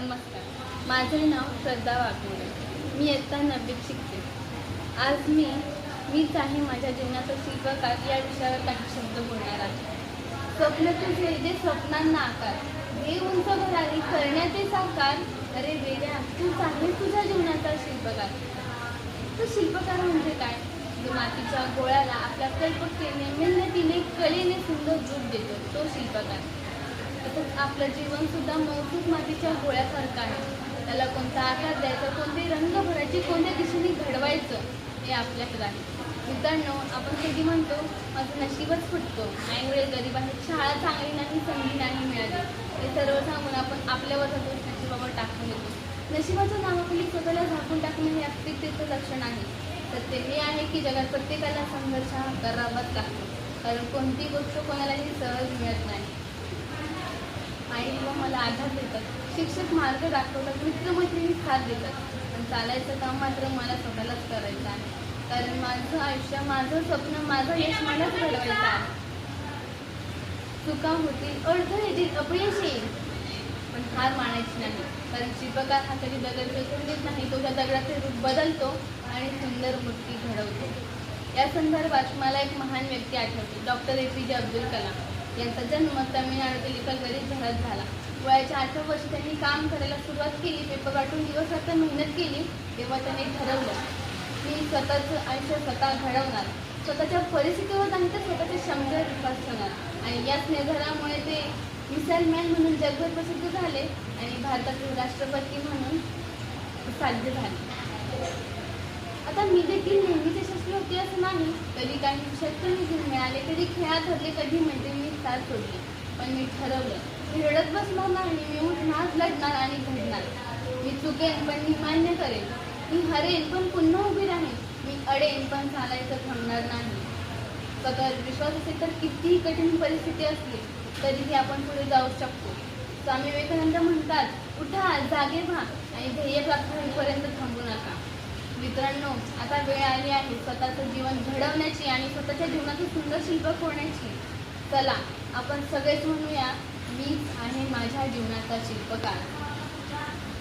नमस्कार माझे नाव श्रद्धा वाघमोडे मी इयत्ता नववीत शिकते. आज मी मीच आहे माझ्या जीवनाचा शिल्पकार या विषयावर काही शब्द बोलणार आहे. स्वप्न तुझे जे स्वप्नांना आकार हे उंच भरारी करण्याचे साकार अरे वेगळ्या तूच आहे तुझ्या जीवनाचा शिल्पकार. तो शिल्पकार म्हणजे काय? जो मातीच्या गोळ्याला आपल्या कल्पकतेने मेहनतीने कलेने सुंदर रूप देतो. तो शिल्पकार. तसंच आपलं जीवन सुद्धा मौसूद मातीच्या गोळ्यासारखं आहे. त्याला कोणता आकार द्यायचा कोणते रंग भरायचे कोणत्या दिशेने घडवायचं हे आपल्याकडे आहे. मित्रांनो आपण कधी म्हणतो माझं नशीबच फुटतो. आईमुळे गरीब आहे शाळा चांगली नाही संधी नाही मिळाली. हे सर्व सांगून आपण आपल्यावर दोष नशिबावर टाकून देतो. नशिबाच्या नावाखाली स्वतःला झाकून टाकणे हे अस्तित्वाचं लक्षण आहे. सत्य हे आहे की जगात प्रत्येकाला संघर्ष हा करावाच लागतो. कारण कोणती गोष्ट कोणालाही सहज मिळत नाही. व आधार देतात. शिक्षक मार्ग दाखवतात. मित्रमैत्रिणी साथ देतात. पण चालायचं काम मात्र मला स्वतःलाच करायचं आहे. कारण माझं आयुष्य माझं स्वप्न माझं यश मलाच घडवायचं आहे. चुका होतील अडथळे येतील अपयश येईल. पण हार मानायची नाही. कारण शिल्पकार हा कधी दगड फेकून देत नाही तो त्या दगडाचे रूप बदलतो आणि सुंदर मूर्ती घडवतो. या संदर्भात मला एक महान व्यक्ती आठवते डॉक्टर ए पी जे अब्दुल कलाम. यांचा जन्म तमिळनाडूतील एका गरीब घरात झाला. वयाच्या आठव्या वर्षी त्यांनी काम करायला सुरुवात केली पेपर वाटून दिवस रात्र मेहनत केली तेव्हा त्यांनी ठरवलं मी स्वतःचं आयुष्य स्वतः घडवणार. स्वतःच्या परिस्थितीवर नाही तर स्वतःच्या क्षमतेवर विकास करणार आणि याच निर्धारामुळे ते मिसाईल मॅन म्हणून जगभर प्रसिद्ध झाले आणि भारतातील राष्ट्रपती म्हणून साध्य झाले. आता मी देखील नेहमी यशस्वी होते असं नाही कधी काही विषयात कमी गुण मिळाले तरी खेळात हरले कधी म्हणजे मैत्रिणी साथ सोडली. पण मी ठरवलं मी रडत बसणार नाही मी उठणार लढणार आणि घडणार. मी चुकेन पण मी मान्य करेन. मी हरेन पण पुन्हा उभी राहीन. मी अडेन पण चालायचं थांबणार नाही. स्वतःवर विश्वास असेल तर कितीही कठीण परिस्थिती असली तरीही आपण पुढे जाऊ शकतो. स्वामी विवेकानंद म्हणतात उठा जागे व्हा आणि ध्येय प्राप्त होईपर्यंत थांबू नका. मित्रांनो आता वेळ आली आहे स्वतःचं जीवन घडवण्याची आणि स्वतःच्या जीवनाचं सुंदर शिल्प होण्याची चला आपण सगळेच म्हणूया मीच आहे माझ्या जीवनाचा शिल्पकार.